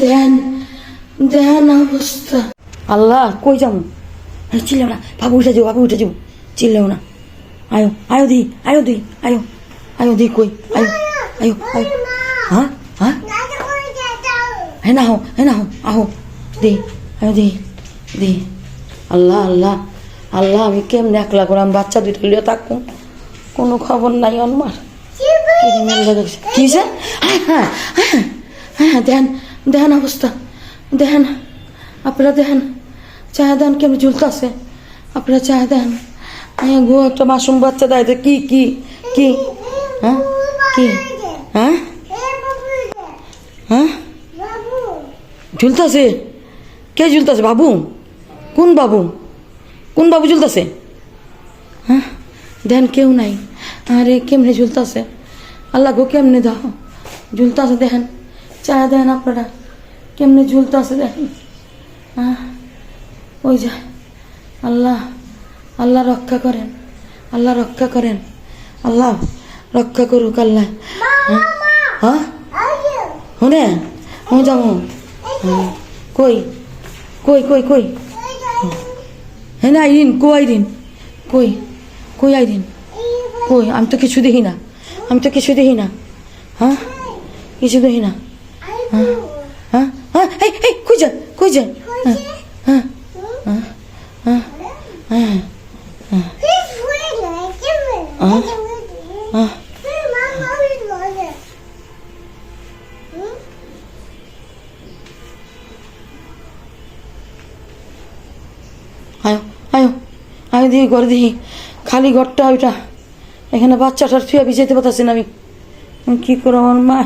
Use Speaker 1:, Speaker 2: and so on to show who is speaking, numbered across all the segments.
Speaker 1: দেন দেন অবস্থা। আল্লাহ কই যাম চিল্লাও না বাবু উঠে যাও বাবু উঠে যাও চিল্লাও না। আয়ো আয়ো দি আয়ো দি আয়ো আয়ো দি কই আয়ো আয়ো আয়ো। হ্যাঁ হ্যাঁ? হ্যাঁ না হো হ্যাঁ না হো আহো দি আয়ো দি দি। আল্লাহ আল্লাহ আল্লাহ আমি কেমনে একলা করে আমি বাচ্চা দুইটা লিয়ে থাকব? কোনো খবর নাই অনমার। কি হ্যাঁ হ্যাঁ হ্যাঁ হ্যাঁ দেন দেন অবস্থা। দেন আপনারা দেন চায় দেন কেমন ঝুলতেছে আপনারা চায় দেন হ্যাঁ গো, একটা মাসুম বাচ্চা দেয় কি কি কি? হ্যাঁ? কি? হ্যাঁ? হ্যাঁ? ঝুলতেছে কে ঝুলতেছে বাবু? কোন বাবু? কোন বাবু ঝুলতেছে হ্যাঁ? দেন কেউ নাই। আরে, কেমনে ঝুলতেছে আল্লাহ গো, কেমনে দাও? ঝুলতেছে দেখেন চা দেন আপনারা। কেমনে ঝুলতেছে দেখেন। হ্যাঁ ওই যা আল্লাহ আল্লাহ রক্ষা করেন আল্লাহ রক্ষা করেন। আল্লাহ রক্ষা করুক আল্লাহ। হ্যাঁ? হ্যাঁ હું যাব। হ্যাঁ। কই? কই কই কই? হ্যাঁ না আইরিন কো আইরিন? কই? কই আইরিন? কই? আমি তো কিছু দেখি না। আমি তো কিছু দেখি না। হ্যাঁ? কিছু দেখি না। হ্যাঁ হ্যাঁ হ্যাঁ এই কই যা কই যা হ্যাঁ হ্যাঁ হ্যাঁ হ্যাঁ হ্যাঁ হ্যাঁ আয়ো আয়ো আয়ো দিই ঘরে দিই খালি ঘরটা ওইটা এখানে বাচ্চাটার থুয়ে ভিজাইতে পারতেছি না আমি কী করো আমার মা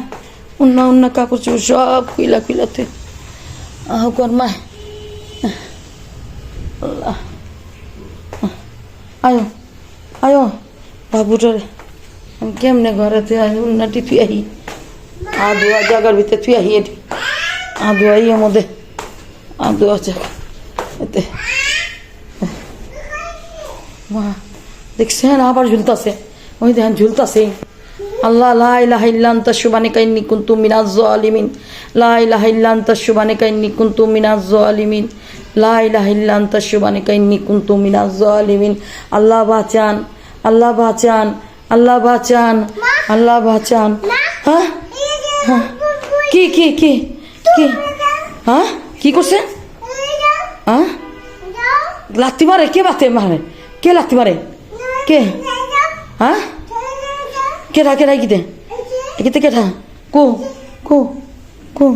Speaker 1: অন্য অন্য কাপড় চোপড় সব খুইলা খুইলাতে। আহ কর মা আল্লাহ। আয়ো আয়ো। বাবুটার, আমি কেমনে ঘরে তুই আই উন্নতি তুই আহি। আদুয়া জাগার ভিতরে তুই আহি এটি। আদুয়া ইয়ে মধ্যে আদুয়া জাগা এতে। মা, দেখছেন আবার ঝুলতাছে। ওই দেখেন ঝুলতাছে আল্লাহ, লা ইলাহা ইল্লা আনতা সুবহানাকা ইন্নী কুনতু মিনাজ জালিমিন লা ইলাহা ইল্লা আনতা সুবহানাকা ইন্নী কুনতু মিনাজ জালিমিন লা ইলাহা ইল্লা আনতা সুবহানাকা ইন্নী কুনতু মিনাজ জালিমিন আল্লাহ বাঁচান আল্লাহ বাঁচান আল্লাহ বাঁচান আল্লাহ বাঁচান। হ্যাঁ? হ্যাঁ? কি কি কি? কি? হ্যাঁ? কি করছে? হ্যাঁ? লাত্তি মারে, কে বাতে মারে? কে লাত্তি মারে? কে? হ্যাঁ? কেটা কেটা কিতে কিতে কেটা কো কো কো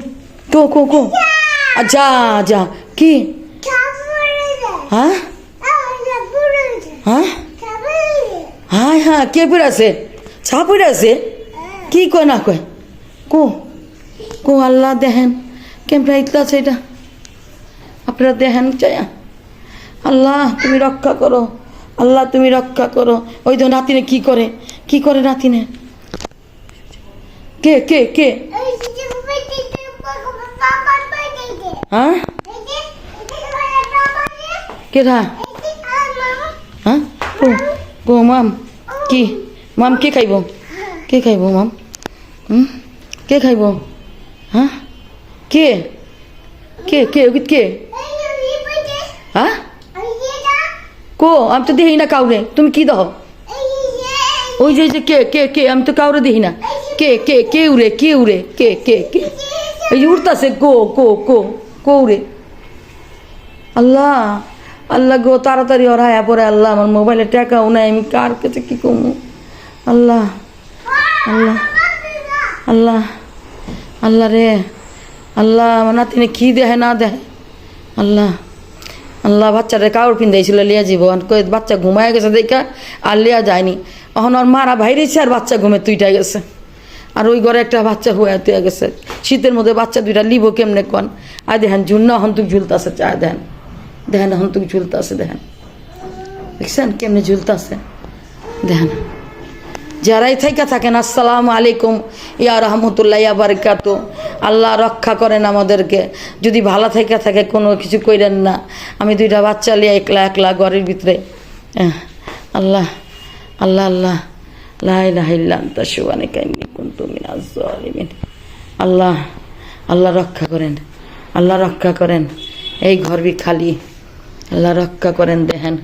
Speaker 1: কো কো কো। যা যা। কি? হ্যাঁ? হ্যাঁ? হ্যাঁ হ্যাঁ কে আছে পড়ে আছে কি কয় না কয়? কো কো, আল্লাহ দেখেন। কেমন ইতলা আছে এটা? আপনারা দেখেন চায়া। আল্লাহ, তুমি রক্ষা করো। আল্লাহ, তুমি রক্ষা করো। ওই তো নাতিনে কি করে? কি করে নাতিনে? কে কে কে? হ্যাঁ? কেটা হ্যাঁ? গো মাম কি? মাম কে খাইব? কে খাইব মাম? হুম? কে খাইব? হ্যাঁ? কে? কে কে ওগিত কে? হ্যাঁ? কো আমি তো দেখি না কাউরে। তুমি কি দাও? ওই যে যে কে কে কে, আমি তো কাউরে দেখি না। কে কে কে উড়ে কে উড়ে কে কে। কে এই উড়তাছে কো কো কো কো উড়ে আল্লাহ আল্লাহ গো, তাড়াতাড়ি ওর হায়া পরে আল্লাহ, আমার মোবাইলে টাকাও নাই, আমি কার কাছে কি কমু আল্লাহ আল্লাহ আল্লাহ আল্লাহ রে, আল্লাহ, আমার নাতিনে কি দেহে না দেহে আল্লাহ আল্লাহ বাচ্চাটা কাউর পিন্দাইছিল লিয়া জীবন বাচ্চা ঘুমায় গেছে দেখা, আর লিয়া যায়নি। এখন আর মারা বাইরেছে আর বাচ্চা ঘুমে তুইটা গেছে। আর ওই ঘরে একটা বাচ্চা হয়ে তুই গেছে। শীতের মধ্যে বাচ্চা দুইটা লিব কেমনে কন আর দেখেন ঝুন্না হন তুই ঝুলতাছে চা দেখেন। দেখেন হন তুই ঝুলতাছে, দেখেন। দেখছেন কেমনে ঝুলতাছে? দেখেন। যারাই থাইকা থাকেন, আসসালামু আলাইকুম, ইয়া রহমতুল্লাহ, ইয়া বারকাত। আল্লাহ রক্ষা করেন আমাদেরকে। যদি ভালো থাইকা থাকে, কোনো কিছু কইরেন না। আমি দুইটা বাচ্চা লিয়ে একলা একলা ঘরের ভিতরে। আল্লাহ। আল্লাহ আল্লাহ। লা ইলাহা ইল্লা আনতা সুবহানাকা ইন্নী কুনতু মিনাজ জালিমিন আল্লাহ আল্লাহ রক্ষা করেন, আল্লাহ রক্ষা করেন। এই ঘর বি খালি, আল্লাহ রক্ষা করেন দেখেন।